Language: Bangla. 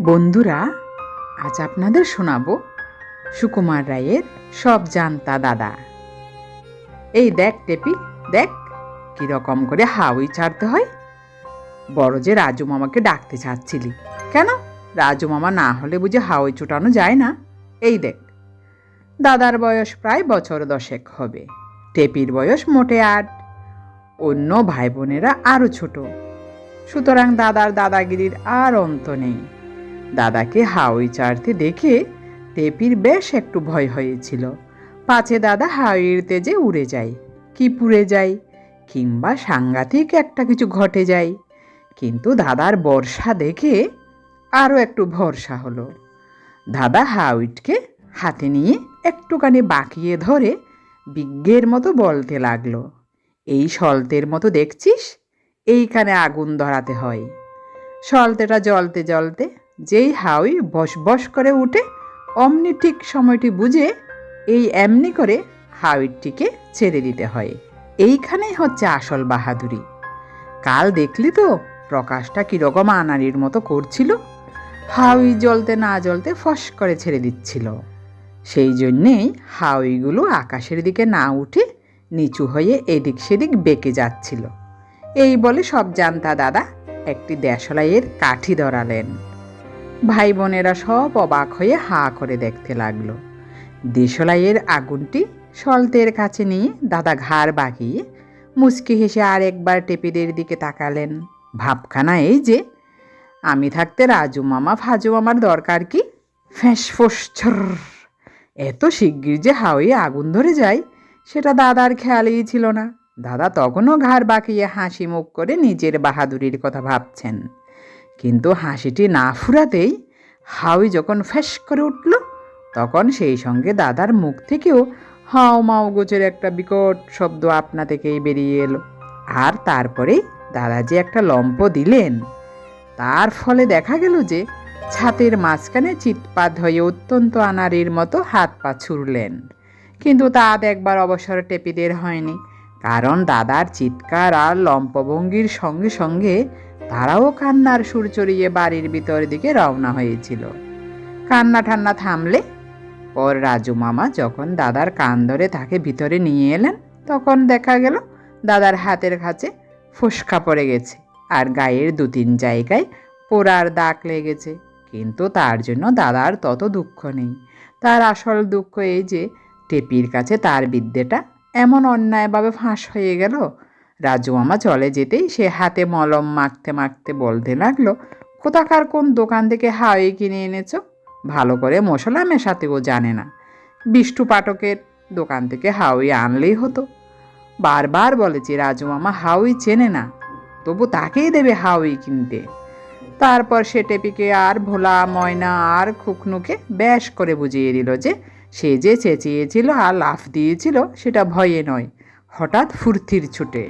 বন্ধুরা, আজ আপনাদের শোনাবো সুকুমার রায়ের সব জানতা দাদা। এই দেখ টেপি, দেখ কীরকম করে হাউই ছাড়তে হয়। বড় যে রাজু মামাকে ডাকতে চাচ্ছিলি। কেন? রাজু মামা না হলে বুঝে হাওয়াই চুটানো যায় না। এই দেখ, দাদার বয়স প্রায় বছর দশেক হবে, টেপির বয়স মোটে আট, অন্য ভাই বোনেরা আরও ছোট। সুতরাং দাদার দাদাগিরির আর অন্ত নেই। দাদাকে হাওই চাড়তে দেখে টেপির বেশ একটু ভয় হয়েছিল। পাছে দাদা হাওয়ের তেজে উড়ে যায়। কি পুড়ে যায়? কিংবা সাংঘাতিক একটা কিছু ঘটে যায়। কিন্তু দাদার বর্ষা দেখে আরও একটু ভরসা হলো। দাদা হাউইটকে হাতে নিয়ে একটুখানি বাঁকিয়ে ধরে বিজ্ঞের মতো বলতে লাগল, এই সলতের মতো দেখছিস? এইখানে আগুন ধরাতে হয়। সলতেটা জ্বলতে জ্বলতে যেই হাউই বস বস করে উঠে, অমনি ঠিক সময়টি বুঝে এই এমনি করে হাউইটটিকে ছেড়ে দিতে হয়। এইখানেই হচ্ছে আসল বাহাদুরি। কাল দেখলি তো প্রকাশটা কীরকম আনারির মতো করছিল। হাউই জ্বলতে না জ্বলতে ফস করে ছেড়ে দিচ্ছিল। সেই জন্যেই হাউইগুলো আকাশের দিকে না উঠে নিচু হয়ে এদিক সেদিক বেঁকে যাচ্ছিল। এই বলে সব জানতা দাদা একটি দেশলাইয়ের কাঠি ধরালেন। ভাই বোনেরা সব অবাক হয়ে হা করে দেখতে লাগল। দেশলাইয়ের আগুনটি সলতের কাছে নিয়ে দাদা ঘাড় বাগিয়ে মুচকি হেসে আর একবার টেপিদের দিকে তাকালেন। ভাবখানা এই যে, আমি থাকতে রাজু মামা ফাজু মামার দরকার কি? ফ্যাঁস ফোস ছর এত শিগগির যে হাওয়ে আগুন ধরে যায়, সেটা দাদার খেয়ালই ছিল না। দাদা তখনও ঘাড় বাঁকিয়ে হাসি মুখ করে নিজের বাহাদুরির কথা ভাবছেন। কিন্তু হাসিটি না ফুরাতেই হাউই যখন ফ্যাস করে উঠল, তখন সেই সঙ্গে দাদার মুখ থেকেও হাও মাও গোছের একটা বিকট শব্দ আপনা থেকেই বেরিয়ে এলো। আর তারপরেই দাদা যে একটা লম্প দিলেন, তার ফলে দেখা গেল যে ছাতের মাঝখানে চিৎপাত হয়ে অত্যন্ত আনারির মতো হাত পা ছুড়লেন। কিন্তু তা দেখবার অবসর টেপিদের হয়নি। কারণ দাদার চিৎকার আর লম্পভঙ্গির সঙ্গে সঙ্গে তারাও কান্নার সুর চড়িয়ে বাড়ির ভিতর দিকে রওনা হয়েছিল। কান্না ঠান্না থামলে পর রাজু মামা যখন দাদার কান ধরে তাকে ভিতরে নিয়ে এলেন, তখন দেখা গেল দাদার হাতের কাছে ফোসকা পড়ে গেছে আর গায়ের দু তিন জায়গায় পোড়ার দাগ লেগেছে। কিন্তু তার জন্য দাদার তত দুঃখ নেই। তার আসল দুঃখ এই যে, টেপির কাছে তার বিদ্যেটা এমন অন্যায়ভাবে ফাঁস হয়ে গেল। রাজু মামা চলে যেতেই সে হাতে মলম মাখতে মাখতে বলতে লাগল, কোথাকার কোন দোকান থেকে হাওয়াই কিনে এনেছ? ভালো করে মশলা মেশাতেও জানে না। বিষ্টু পাঠকের দোকান থেকে হাওয়াই আনলেই হতো। বারবার বলেছি, রাজু মামা, হাওয়াই চেনে না। তবু তাকেই দেবে হাওয়াই কিনতে। তারপর সে টেপিকে আর ভোলা ময়না আর খুকনুকে ব্যাস করে বুঝিয়ে দিল যে সে যে চেঁচিয়েছিল আর লাফ দিয়েছিল সেটা ভয়ে নয়, হঠাৎ ফুর্তির ছুটে।